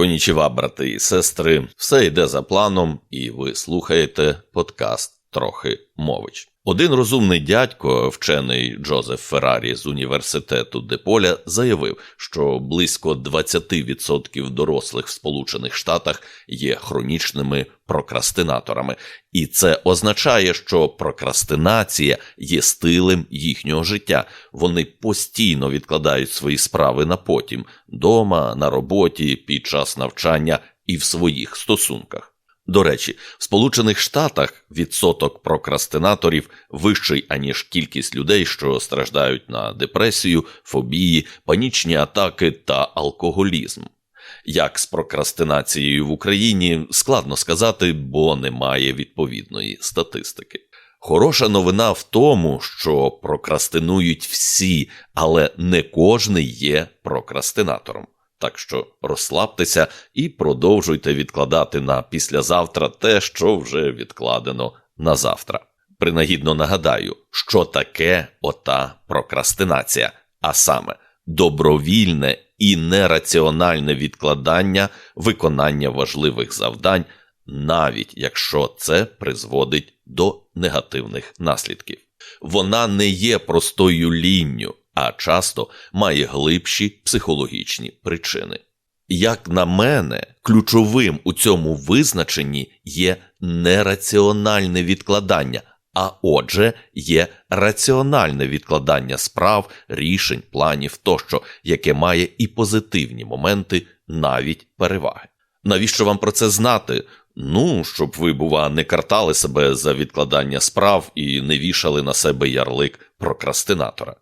Конічева, брати і сестри, все йде за планом, і ви слухаєте подкаст Трохи мович. Один розумний дядько, вчений Джозеф Феррарі з університету Деполя, заявив, що близько 20% дорослих в Сполучених Штатах є хронічними прокрастинаторами, і це означає, що прокрастинація є стилем їхнього життя. Вони постійно відкладають свої справи на потім дома, на роботі, під час навчання і в своїх стосунках. До речі, в Сполучених Штатах відсоток прокрастинаторів вищий, аніж кількість людей, що страждають на депресію, фобії, панічні атаки та алкоголізм. Як з прокрастинацією в Україні складно сказати, бо немає відповідної статистики. Хороша новина в тому, що прокрастинують всі, але не кожний є прокрастинатором. Так що розслабтеся і продовжуйте відкладати на післязавтра те, що вже відкладено на завтра. Принагідно нагадаю, що таке ота прокрастинація, а саме добровільне і нераціональне відкладання виконання важливих завдань, навіть якщо це призводить до негативних наслідків. Вона не є простою лінню, а часто має глибші психологічні причини. Як на мене, ключовим у цьому визначенні є нераціональне відкладання, а отже, є раціональне відкладання справ, рішень, планів тощо, яке має і позитивні моменти, навіть переваги. Навіщо вам про це знати? Ну, щоб ви, бува, не картали себе за відкладання справ і не вішали на себе ярлик прокрастинатора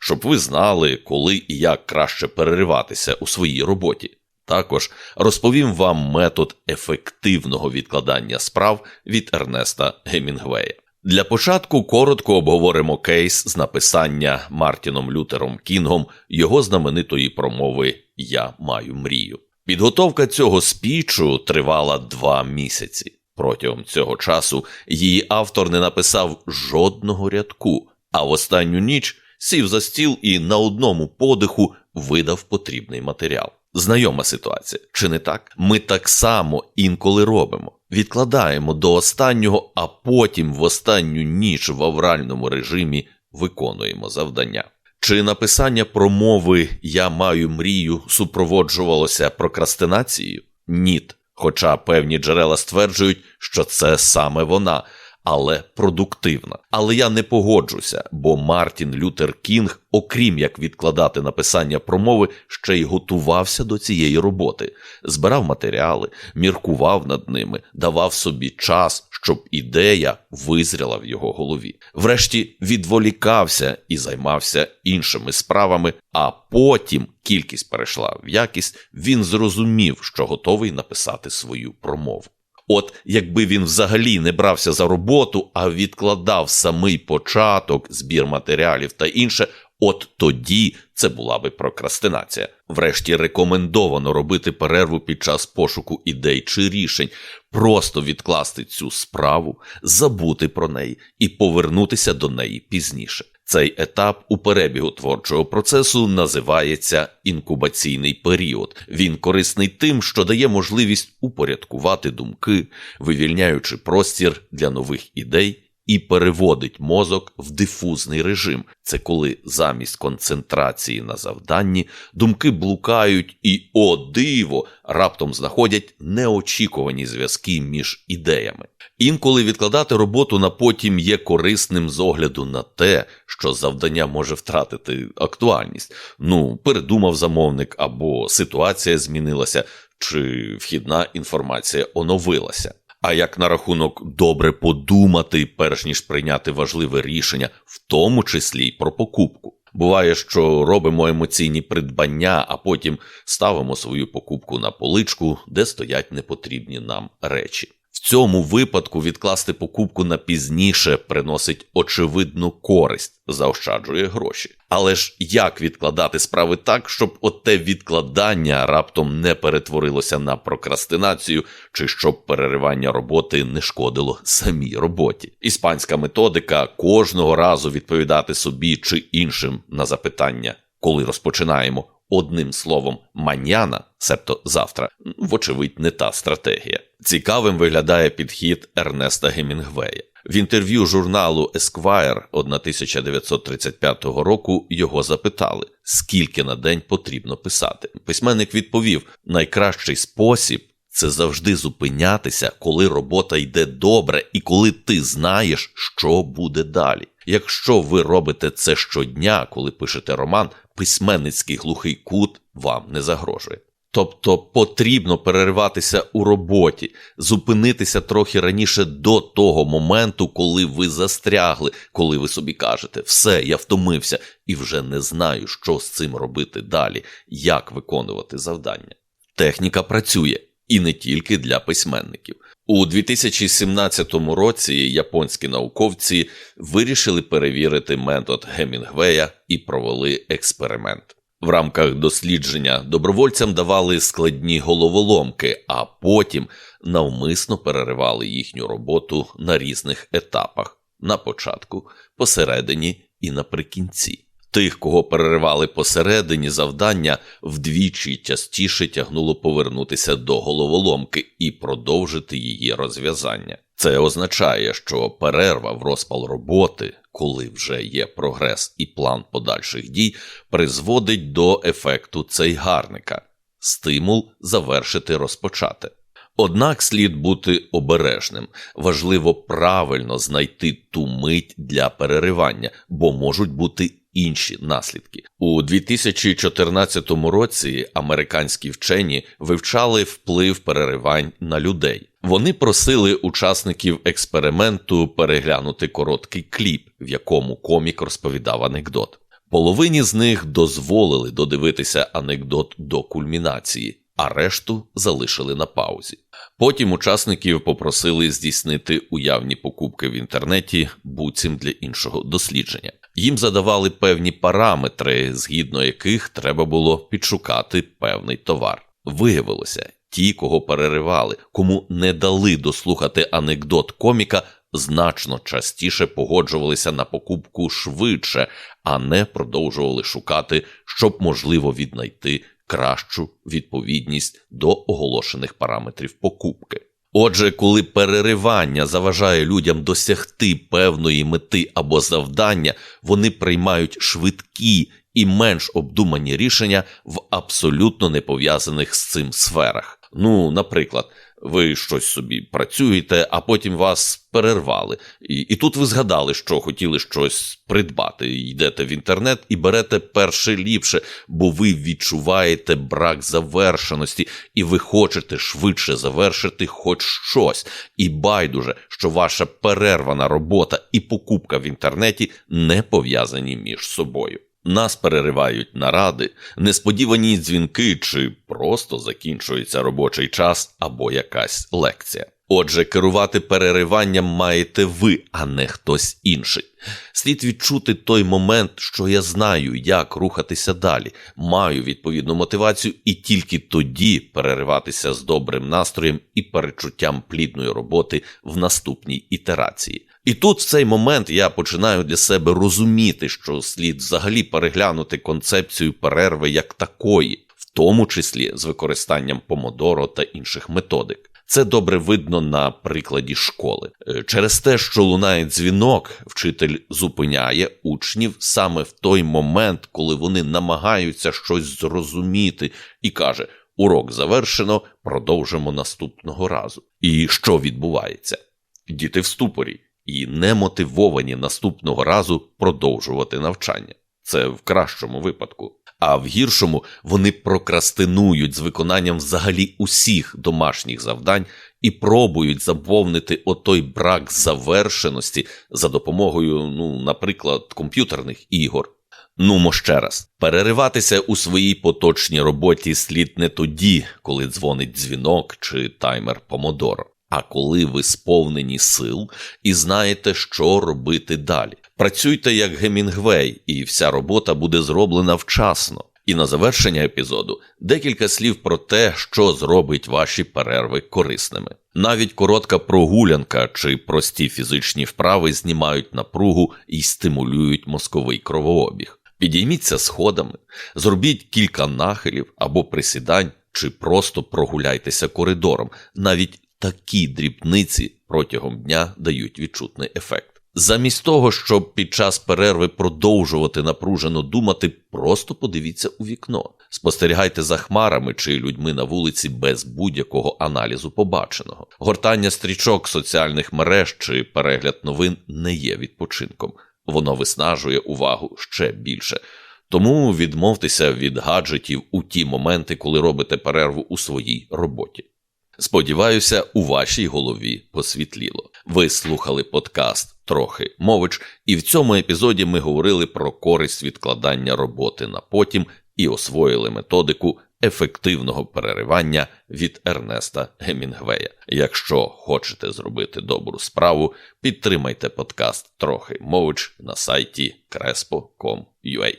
щоб ви знали, коли і як краще перериватися у своїй роботі. Також розповім вам метод ефективного відкладання справ від Ернеста Гемінгвея. Для початку коротко обговоримо кейс з написання Мартіном Лютером Кінгом його знаменитої промови Я маю мрію. Підготовка цього спічу тривала два місяці. Протягом цього часу її автор не написав жодного рядку, а в останню ніч сів за стіл і на одному подиху видав потрібний матеріал. Знайома ситуація, чи не так? Ми так само інколи робимо. Відкладаємо до останнього, а потім в останню ніч в авральному режимі виконуємо завдання. Чи написання промови Я маю мрію супроводжувалося прокрастинацією? Ніт. Хоча певні джерела стверджують, що це саме вона але продуктивна. Але я не погоджуся, бо Мартін Лютер Кінг, окрім як відкладати написання промови, ще й готувався до цієї роботи, збирав матеріали, міркував над ними, давав собі час, щоб ідея визріла в його голові. Врешті відволікався і займався іншими справами, а потім кількість перейшла в якість, він зрозумів, що готовий написати свою промову. От якби він взагалі не брався за роботу, а відкладав самий початок, збір матеріалів та інше, от тоді це була би прокрастинація. Врешті рекомендовано робити перерву під час пошуку ідей чи рішень, просто відкласти цю справу, забути про неї і повернутися до неї пізніше. Цей етап у перебігу творчого процесу називається інкубаційний період. Він корисний тим, що дає можливість упорядкувати думки, вивільняючи простір для нових ідей і переводить мозок в дифузний режим. Це коли замість концентрації на завданні думки блукають і, о диво, раптом знаходять неочікувані зв'язки між ідеями. Інколи відкладати роботу на потім є корисним з огляду на те, що завдання може втратити актуальність. Ну, передумав замовник або ситуація змінилася, чи вхідна інформація оновилася. А як на рахунок добре подумати, перш ніж прийняти важливе рішення, в тому числі й про покупку. Буває, що робимо емоційні придбання, а потім ставимо свою покупку на поличку, де стоять непотрібні нам речі цьому випадку відкласти покупку на пізніше приносить очевидну користь, заощаджує гроші. Але ж як відкладати справи так, щоб оте відкладання раптом не перетворилося на прокрастинацію, чи щоб переривання роботи не шкодило самій роботі? Іспанська методика кожного разу відповідати собі чи іншим на запитання, коли розпочинаємо одним словом маняна, себто завтра, вочевидь, не та стратегія. Цікавим виглядає підхід Ернеста Гемінгвея. В інтерв'ю журналу Esquire 1935 року його запитали, скільки на день потрібно писати. Письменник відповів: найкращий спосіб це завжди зупинятися, коли робота йде добре, і коли ти знаєш, що буде далі. Якщо ви робите це щодня, коли пишете роман, письменницький глухий кут вам не загрожує. Тобто потрібно перериватися у роботі, зупинитися трохи раніше до того моменту, коли ви застрягли, коли ви собі кажете, все, я втомився і вже не знаю, що з цим робити далі, як виконувати завдання. Техніка працює і не тільки для письменників. У 2017 році японські науковці вирішили перевірити метод Гемінгвея і провели експеримент. В рамках дослідження добровольцям давали складні головоломки, а потім навмисно переривали їхню роботу на різних етапах на початку, посередині і наприкінці. Тих, кого переривали посередині завдання, вдвічі частіше тягнуло повернутися до головоломки і продовжити її розв'язання. Це означає, що перерва в розпал роботи, коли вже є прогрес і план подальших дій, призводить до ефекту цейгарника стимул завершити розпочати. Однак слід бути обережним, важливо правильно знайти ту мить для переривання, бо можуть бути інші наслідки. У 2014 році американські вчені вивчали вплив переривань на людей. Вони просили учасників експерименту переглянути короткий кліп, в якому комік розповідав анекдот. Половині з них дозволили додивитися анекдот до кульмінації, а решту залишили на паузі. Потім учасників попросили здійснити уявні покупки в інтернеті, буцім для іншого дослідження. Їм задавали певні параметри, згідно яких треба було підшукати певний товар. Виявилося, ті, кого переривали, кому не дали дослухати анекдот коміка, значно частіше погоджувалися на покупку швидше, а не продовжували шукати, щоб можливо віднайти кращу відповідність до оголошених параметрів покупки. Отже, коли переривання заважає людям досягти певної мети або завдання, вони приймають швидкі і менш обдумані рішення в абсолютно не пов'язаних з цим сферах. Ну, наприклад, ви щось собі працюєте, а потім вас перервали. І і тут ви згадали, що хотіли щось придбати. Йдете в інтернет і берете перше ліпше, бо ви відчуваєте брак завершеності, і ви хочете швидше завершити хоч щось. І байдуже, що ваша перервана робота і покупка в інтернеті не пов'язані між собою. Нас переривають наради, несподівані дзвінки, чи просто закінчується робочий час або якась лекція. Отже, керувати перериванням маєте ви, а не хтось інший. Слід відчути той момент, що я знаю, як рухатися далі, маю відповідну мотивацію, і тільки тоді перериватися з добрим настроєм і перечуттям плідної роботи в наступній ітерації. І тут в цей момент я починаю для себе розуміти, що слід взагалі переглянути концепцію перерви як такої, в тому числі з використанням помодоро та інших методик. Це добре видно на прикладі школи. Е, через те, що лунає дзвінок, вчитель зупиняє учнів саме в той момент, коли вони намагаються щось зрозуміти, і каже: Урок завершено, продовжимо наступного разу. І що відбувається? Діти в ступорі і не мотивовані наступного разу продовжувати навчання. Це в кращому випадку. А в гіршому вони прокрастинують з виконанням взагалі усіх домашніх завдань і пробують заповнити отой брак завершеності за допомогою, ну, наприклад, комп'ютерних ігор. Нумо ще раз, перериватися у своїй поточній роботі слід не тоді, коли дзвонить дзвінок чи таймер помодоро а коли ви сповнені сил і знаєте, що робити далі. Працюйте як Гемінгвей, і вся робота буде зроблена вчасно. І на завершення епізоду декілька слів про те, що зробить ваші перерви корисними. Навіть коротка прогулянка чи прості фізичні вправи знімають напругу і стимулюють мозковий кровообіг. Підійміться сходами, зробіть кілька нахилів або присідань, чи просто прогуляйтеся коридором. Навіть такі дрібниці протягом дня дають відчутний ефект. Замість того, щоб під час перерви продовжувати напружено думати, просто подивіться у вікно, спостерігайте за хмарами чи людьми на вулиці без будь-якого аналізу побаченого. Гортання стрічок соціальних мереж чи перегляд новин не є відпочинком, воно виснажує увагу ще більше. Тому відмовтеся від гаджетів у ті моменти, коли робите перерву у своїй роботі. Сподіваюся, у вашій голові посвітліло. Ви слухали подкаст Трохи мович, і в цьому епізоді ми говорили про користь відкладання роботи на потім і освоїли методику ефективного переривання від Ернеста Гемінгвея. Якщо хочете зробити добру справу, підтримайте подкаст Трохи мович на сайті crespo.com.ua.